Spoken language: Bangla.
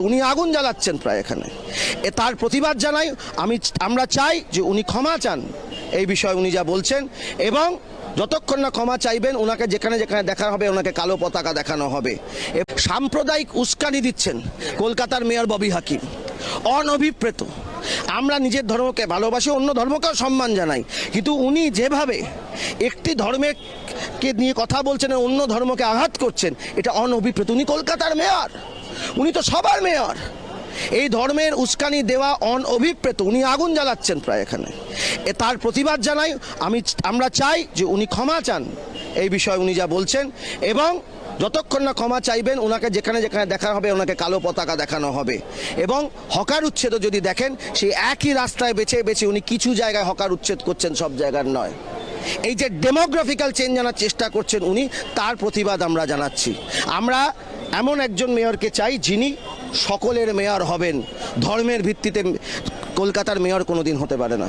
উনি আগুন জ্বালাচ্ছেন প্রায় এখানে। এ তার প্রতিবাদ জানাই, আমি আমরা চাই যে উনি ক্ষমা চান। এই বিষয়ে উনি যা বলছেন এবং যতক্ষণ না ক্ষমা চাইবেন ওনাকে যেখানে যেখানে দেখা হবে ওনাকে কালো পতাকা দেখানো হবে। সাম্প্রদায়িক উস্কানি দিচ্ছেন কলকাতার মেয়র ববি হাকিম। অনভিপ্রেত। আমরা নিজের ধর্মকে ভালোবাসি, অন্য ধর্মকেও সম্মান জানাই। কিন্তু উনি যেভাবে একটি ধর্মের কে নিয়ে কথা বলছেন, অন্য ধর্মকে আঘাত করছেন, এটা অনভিপ্রেত। উনি কলকাতার মেয়র। উনি তো সবার মেয়র। এই ধর্মের উস্কানি দেওয়া অন অভিপ্রেত উনি আগুন জ্বালাচ্ছেন প্রায় এখানে। এ তার প্রতিবাদ জানাই, আমি আমরা চাই যে উনি ক্ষমা চান। এই বিষয়ে উনি যা বলছেন এবং যতক্ষণ না ক্ষমা চাইবেন ওনাকে যেখানে যেখানে দেখা হবে ওনাকে কালো পতাকা দেখানো হবে। এবং হকার উচ্ছেদও যদি দেখেন সেই একই রাস্তায় বেছে বেছে উনি কিছু জায়গায় হকার উচ্ছেদ করছেন, সব জায়গার নয়। এই যে ডেমোগ্রাফিক্যাল চেঞ্জ আনার চেষ্টা করছেন উনি, তার প্রতিবাদ আমরা জানাচ্ছি। আমরা এমন একজন মেয়রকে চাই যিনি সকলের মেয়র হবেন। ধর্মের ভিত্তিতে কলকাতার মেয়র কোনোদিন হতে পারে না।